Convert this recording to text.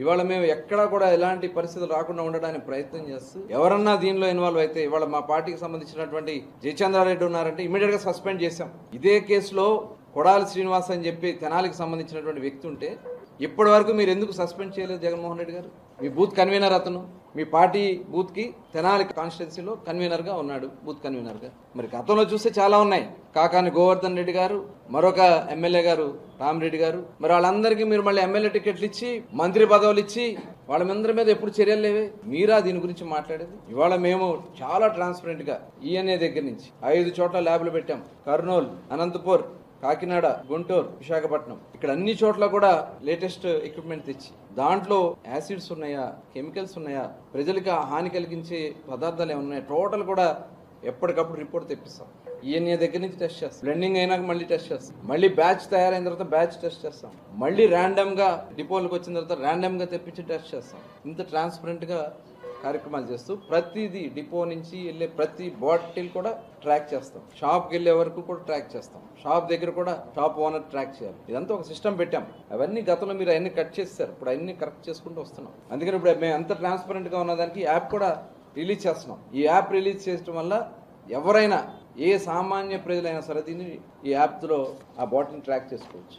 ఇవాళ మేము ఎక్కడా కూడా ఎలాంటి పరిస్థితులు రాకుండా ఉండడానికి ప్రయత్నం చేస్తూ ఎవరన్నా దీనిలో ఇన్వాల్వ్ అయితే ఇవాళ మా పార్టీకి సంబంధించినటువంటి జయచంద్రారెడ్డి ఉన్నారంటే ఇమీడియట్గా సస్పెండ్ చేశాం. ఇదే కేసులో కొడాలి శ్రీనివాస్ అని చెప్పి తెనాలికి సంబంధించినటువంటి వ్యక్తి ఉంటే ఇప్పటి వరకు మీరు ఎందుకు సస్పెండ్ చేయలేదు జగన్మోహన్ రెడ్డి గారు? మీ బూత్ కన్వీనర్ అతను. మీ పార్టీ బూత్కి తెనాలి కాన్స్టిట్యున్సీలో కన్వీనర్గా ఉన్నాడు బూత్ కన్వీనర్గా మరి గతంలో చూస్తే చాలా ఉన్నాయి. కాకాని గోవర్ధన్ రెడ్డి గారు మరొక ఎమ్మెల్యే గారు రామరెడ్డి గారు. మరి వాళ్ళందరికీ మీరు మళ్ళీ ఎమ్మెల్యే టికెట్లు ఇచ్చి మంత్రి పదవులు ఇచ్చి వాళ్ళందరి మీద ఎప్పుడు చర్యలు లేవే? మీరా దీని గురించి మాట్లాడేది? ఇవాళ మేము చాలా ట్రాన్స్పరెంట్గా ఈఎన్ఏ దగ్గర నుంచి ఐదు చోట్ల ల్యాబ్లు పెట్టాం. కర్నూలు అనంతపూర్ కాకినాడ గుంటూరు విశాఖపట్నం. ఇక్కడ అన్ని చోట్ల కూడా లేటెస్ట్ ఎక్విప్మెంట్ తెచ్చి దాంట్లో యాసిడ్స్ ఉన్నాయా కెమికల్స్ ఉన్నాయా ప్రజలకు హాని కలిగించే పదార్థాలు ఏమన్నాయా టోటల్ కూడా ఎప్పటికప్పుడు రిపోర్ట్ తెప్పిస్తాం. ఈఎన్ఏ దగ్గర నుంచి టెస్ట్ చేస్తాం. బ్లెండింగ్ అయినాక మళ్ళీ టెస్ట్ చేస్తాం. మళ్ళీ బ్యాచ్ తయారైన తర్వాత బ్యాచ్ టెస్ట్ చేస్తాం. మళ్ళీ ర్యాండమ్గా డిపోలకు వచ్చిన తర్వాత ర్యాండమ్గా తెప్పించి టెస్ట్ చేస్తాం. ఇంత ట్రాన్స్పరెంట్గా కార్యక్రమాలు చేస్తూ ప్రతిదీ డిపో నుంచి వెళ్ళే ప్రతి బాటిల్ కూడా ట్రాక్ చేస్తాం. షాప్కి వెళ్ళే వరకు కూడా ట్రాక్ చేస్తాం. షాప్ దగ్గర కూడా షాప్ ఓనర్ ట్రాక్ చేయాలి. ఇదంతా ఒక సిస్టమ్ పెట్టాం. అవన్నీ గతంలో మీరు అవన్నీ కట్ చేస్తారు ఇప్పుడు అన్ని కరెక్ట్ చేసుకుంటూ వస్తున్నాం. అందుకని ఇప్పుడు మేము ఎంత ట్రాన్స్పరెంట్గా ఉన్నదానికి యాప్ కూడా రిలీజ్ చేస్తున్నాం. ఈ యాప్ రిలీజ్ చేయడం వల్ల ఎవరైనా ఏ సామాన్య ప్రజలైనా సరే దీన్ని ఈ యాప్లో ఆ బాటిల్ని ట్రాక్ చేసుకోవచ్చు.